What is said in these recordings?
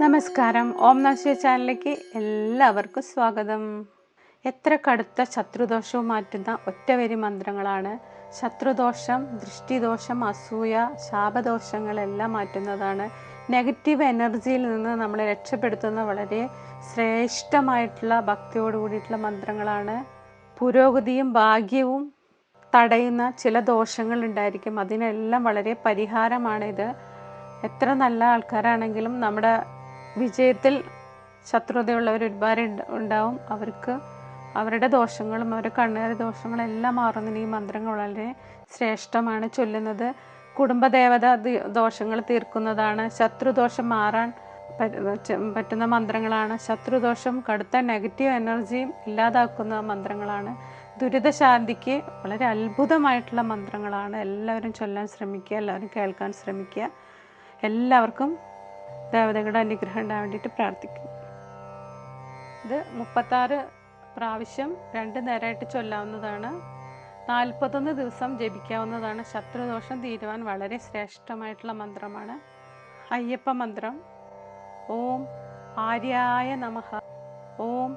നമസ്കാരം. ഓം നാശ ചാനലിലേക്ക് എല്ലാവർക്കും സ്വാഗതം. എത്ര കടുത്ത ശത്രുദോഷവും മാറ്റുന്ന ഒറ്റവരി മന്ത്രങ്ങളാണ് ശത്രുദോഷം ദൃഷ്ടിദോഷം അസൂയ ശാപദോഷങ്ങളെല്ലാം മാറ്റുന്നതാണ്. നെഗറ്റീവ് എനർജിയിൽ നിന്ന് നമ്മളെ രക്ഷപ്പെടുത്തുന്ന വളരെ ശ്രേഷ്ഠമായിട്ടുള്ള ഭക്തിയോട് കൂടിയിട്ടുള്ള മന്ത്രങ്ങളാണ്. പുരോഗതിയും ഭാഗ്യവും തടയുന്ന ചില ദോഷങ്ങൾ ഉണ്ടായിരിക്കും. അതിനെല്ലാം വളരെ പരിഹാരമാണിത്. എത്ര നല്ല ആൾക്കാരാണെങ്കിലും നമ്മുടെ വിജയത്തിൽ ശത്രുതയുള്ളവർ ഒരുപാട് ഉണ്ട്- ഉണ്ടാവും. അവർക്ക് അവരുടെ ദോഷങ്ങളും അവരുടെ കണ്ണേറെ ദോഷങ്ങളും എല്ലാം മാറുന്നതിന് ഈ മന്ത്രങ്ങൾ വളരെ ശ്രേഷ്ഠമാണ് ചൊല്ലുന്നത്. കുടുംബദേവത ദോഷങ്ങൾ തീർക്കുന്നതാണ്. ശത്രുദോഷം മാറാൻ പറ്റുന്ന മന്ത്രങ്ങളാണ്. ശത്രുദോഷം കടുത്ത നെഗറ്റീവ് എനർജിയും ഇല്ലാതാക്കുന്ന മന്ത്രങ്ങളാണ്. ദുരിതശാന്തിക്ക് വളരെ അത്ഭുതമായിട്ടുള്ള മന്ത്രങ്ങളാണ്. എല്ലാവരും ചൊല്ലാൻ ശ്രമിക്കുക എല്ലാവരും കേൾക്കാൻ ശ്രമിക്കുക. എല്ലാവർക്കും ദേവതകളുടെ അനുഗ്രഹം ഉണ്ടാകാൻ വേണ്ടിയിട്ട് പ്രാർത്ഥിക്കും ഇത് മുപ്പത്താറ് പ്രാവശ്യം രണ്ട് നേരമായിട്ട് ചൊല്ലാവുന്നതാണ്. നാൽപ്പത്തൊന്ന് ദിവസം ജപിക്കാവുന്നതാണ്. ശത്രുദോഷം തീരുവാൻ വളരെ ശ്രേഷ്ഠമായിട്ടുള്ള മന്ത്രമാണ്. അയ്യപ്പ മന്ത്രം. ഓം ആര്യായ നമഃ. ഓം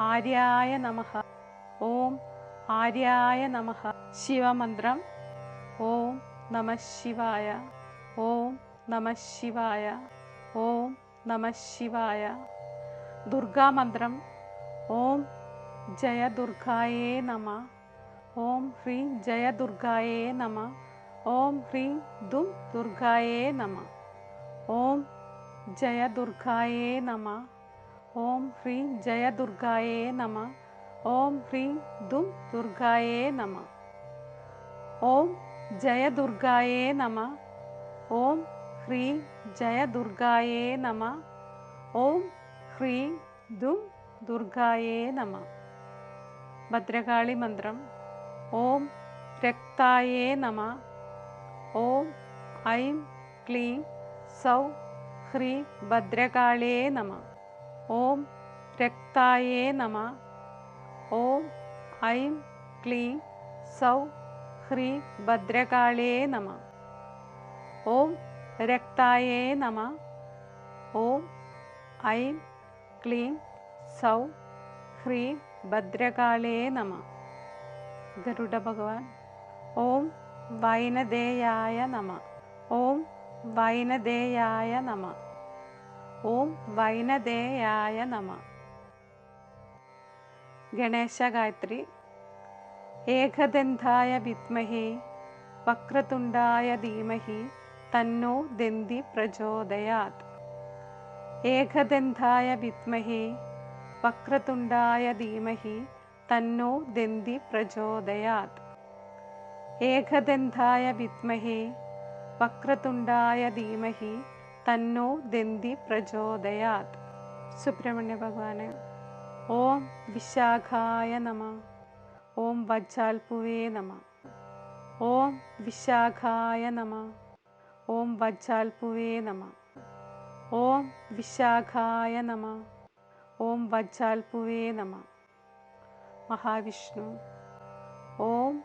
ആര്യായ നമഃ. ഓം ആര്യായ നമഃ. ശിവമന്ത്രം. ഓം നമ ശിവായ. ഓം നമ ശിവായ. ഓം നമ ശിവായ. ദുർഗാമന്ത്രം ഓം ജയ ദുർഗായേ നമ. ഓം ഹ്രീം ജയ ദുർഗായേ നമ. ഓം ഹ്രീം ദും ദുർഗായേ നമ. ഓം ജയ ദുർഗായേ നമ. ഓം ഹ്രീം ജയ ദുർഗായേ നമ. ഓം ഹ്രീം ദും ദുർഗായേ നമ. ഓം ജയ ദുർഗായേ നമ. ഓം ഹ്രീം ജയ ദുർഗായേ നമ. ഓം ഹ്രീം ദും ദുർഗായേ നമ. ഭദ്രകാളി മന്ത്രം. ഓം രക്തായേ നമ. ഓം ഐം ക്ലീം സൗ ഹ്രീം ഭദ്രകാളേ നമ. ഓം രക്തായേ നമ. ഓം ഐം ക്ലീം സൗ ഹ്രീം ഭദ്രകാളേ നമ. ഓം രക്തായേ നമ. ഓം ഐം ക്ലീം സൗ ഹ്രീം ഭദ്രകാളേ നമ. ഗരുഡ ഭഗവാൻ ഓം വൈനദേയായ നമ. ഓം വൈനദേയായ നമ. ഓം വൈനദേയായ നമ. ഗണേശ ഗായത്രി ഏകദന്തായ വിദ്മഹേ വക്രതുണ്ടായ ധീമഹി തന്നോ ദന്തി പ്രചോദയാത്. ഏകദന്തായ വിദ്മഹേ വക്രതുണ്ടായ ധീമഹി തന്നോ ദന്തി പ്രചോദയാത്. ഏകദന്തായ വിദ്മഹേ വക്രതുണ്ടായ ധീമഹി തന്നോ ദന്തി പ്രചോദയാത്. സുബ്രഹ്മണ്യ ഭഗവാന് ഓം വിശാഖായ നമ ഓം വജ്ജാൽപുവേ നമ ഓം വിശാഖായ നമ. ॐ वज्जाल्पुवे नमः। ॐ विशाखाय नमः। ॐ वज्जाल्पुवे नमः। महाविष्णु। ॐ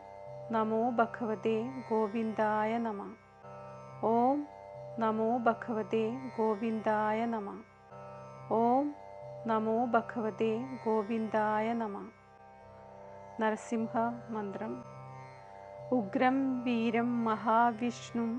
नमो भगवते गोविन्दाय नमः। ॐ नमो भगवते गोविन्दाय नमः। ॐ नमो भगवते गोविन्दाय नमः। नरसिंहमन्त्रम्। उग्रं वीरं महाविष्णुं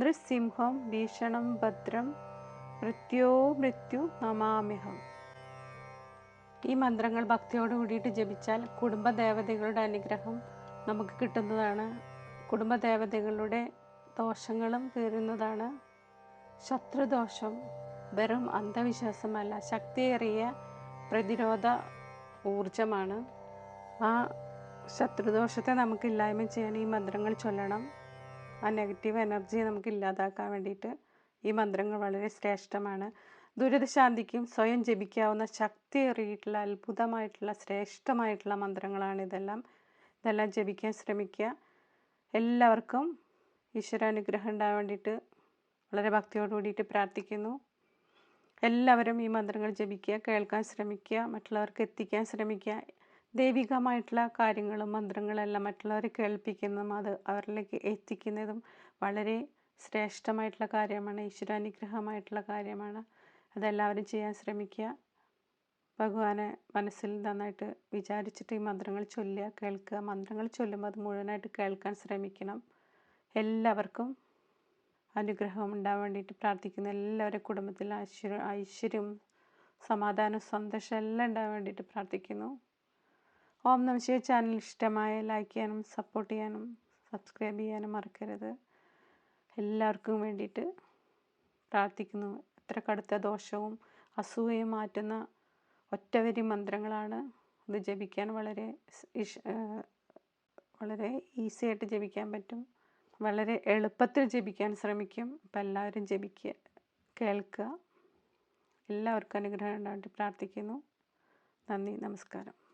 നൃസിംഹം ഭീഷണം ഭദ്രം മൃത്യോ മൃത്യു നമാമ്യഹം. ഈ മന്ത്രങ്ങൾ ഭക്തിയോട് കൂടിയിട്ട് ജപിച്ചാൽ കുടുംബദേവതകളുടെ അനുഗ്രഹം നമുക്ക് കിട്ടുന്നതാണ്. കുടുംബദേവതകളുടെ ദോഷങ്ങളും തീരുന്നതാണ്. ശത്രുദോഷം വെറും അന്ധവിശ്വാസമല്ല ശക്തിയേറിയ പ്രതിരോധ ഊർജമാണ് ആ ശത്രുദോഷത്തെ നമുക്ക് ഇല്ലായ്മ ചെയ്യാൻ ഈ മന്ത്രങ്ങൾ ചൊല്ലണം. ആ നെഗറ്റീവ് എനർജി നമുക്ക് ഇല്ലാതാക്കാൻ വേണ്ടിയിട്ട് ഈ മന്ത്രങ്ങൾ വളരെ ശ്രേഷ്ഠമാണ്. ദുരിതശാന്തിക്കും സ്വയം ജപിക്കാവുന്ന ശക്തിയേറിയിട്ടുള്ള അത്ഭുതമായിട്ടുള്ള ശ്രേഷ്ഠമായിട്ടുള്ള മന്ത്രങ്ങളാണ് ഇതെല്ലാം. ഇതെല്ലാം ജപിക്കാൻ ശ്രമിക്കുക. എല്ലാവർക്കും ഈശ്വരാനുഗ്രഹം ഉണ്ടാകാൻ വേണ്ടിയിട്ട് വളരെ ഭക്തിയോട് കൂടിയിട്ട് പ്രാർത്ഥിക്കുന്നു. എല്ലാവരും ഈ മന്ത്രങ്ങൾ ജപിക്കുക കേൾക്കാൻ ശ്രമിക്കുക മറ്റുള്ളവർക്ക് എത്തിക്കാൻ ശ്രമിക്കുക. ദൈവികമായിട്ടുള്ള കാര്യങ്ങളും മന്ത്രങ്ങളെല്ലാം മറ്റുള്ളവരെ കേൾപ്പിക്കുന്നതും അത് അവരിലേക്ക് എത്തിക്കുന്നതും വളരെ ശ്രേഷ്ഠമായിട്ടുള്ള കാര്യമാണ് ഈശ്വരാനുഗ്രഹമായിട്ടുള്ള കാര്യമാണ്. അതെല്ലാവരും ചെയ്യാൻ ശ്രമിക്കുക. ഭഗവാനെ മനസ്സിൽ നന്നായിട്ട് വിചാരിച്ചിട്ട് ഈ മന്ത്രങ്ങൾ ചൊല്ലുക കേൾക്കുക. മന്ത്രങ്ങൾ ചൊല്ലുമ്പോൾ അത് മുഴുവനായിട്ട് കേൾക്കാൻ ശ്രമിക്കണം. എല്ലാവർക്കും അനുഗ്രഹം ഉണ്ടാവാൻ വേണ്ടിയിട്ട് പ്രാർത്ഥിക്കുന്ന. എല്ലാവരുടെ കുടുംബത്തിൽ ഐശ്വര്യം ഐശ്വര്യം സമാധാനം സന്തോഷം എല്ലാം ഉണ്ടാകാൻ വേണ്ടിയിട്ട് പ്രാർത്ഥിക്കുന്നു. ഓം നമശിവ ചാനൽ ഇഷ്ടമായ ലൈക്ക് ചെയ്യാനും സപ്പോർട്ട് ചെയ്യാനും സബ്സ്ക്രൈബ് ചെയ്യാനും മറക്കരുത്. എല്ലാവർക്കും വേണ്ടിയിട്ട് പ്രാർത്ഥിക്കുന്നു. എത്ര കടുത്ത ദോഷവും അസൂയയും മാറ്റുന്ന ഒറ്റവരി മന്ത്രങ്ങളാണ് ഇത് ജപിക്കാൻ വളരെ വളരെ ഈസി ആയിട്ട് ജപിക്കാൻ പറ്റും. വളരെ എളുപ്പത്തിൽ ജപിക്കാൻ ശ്രമിക്കും. അപ്പം എല്ലാവരും ജപിക്കുക കേൾക്കുക. എല്ലാവർക്കും അനുഗ്രഹം ഉണ്ടായിട്ട് പ്രാർത്ഥിക്കുന്നു. നന്ദി. നമസ്കാരം.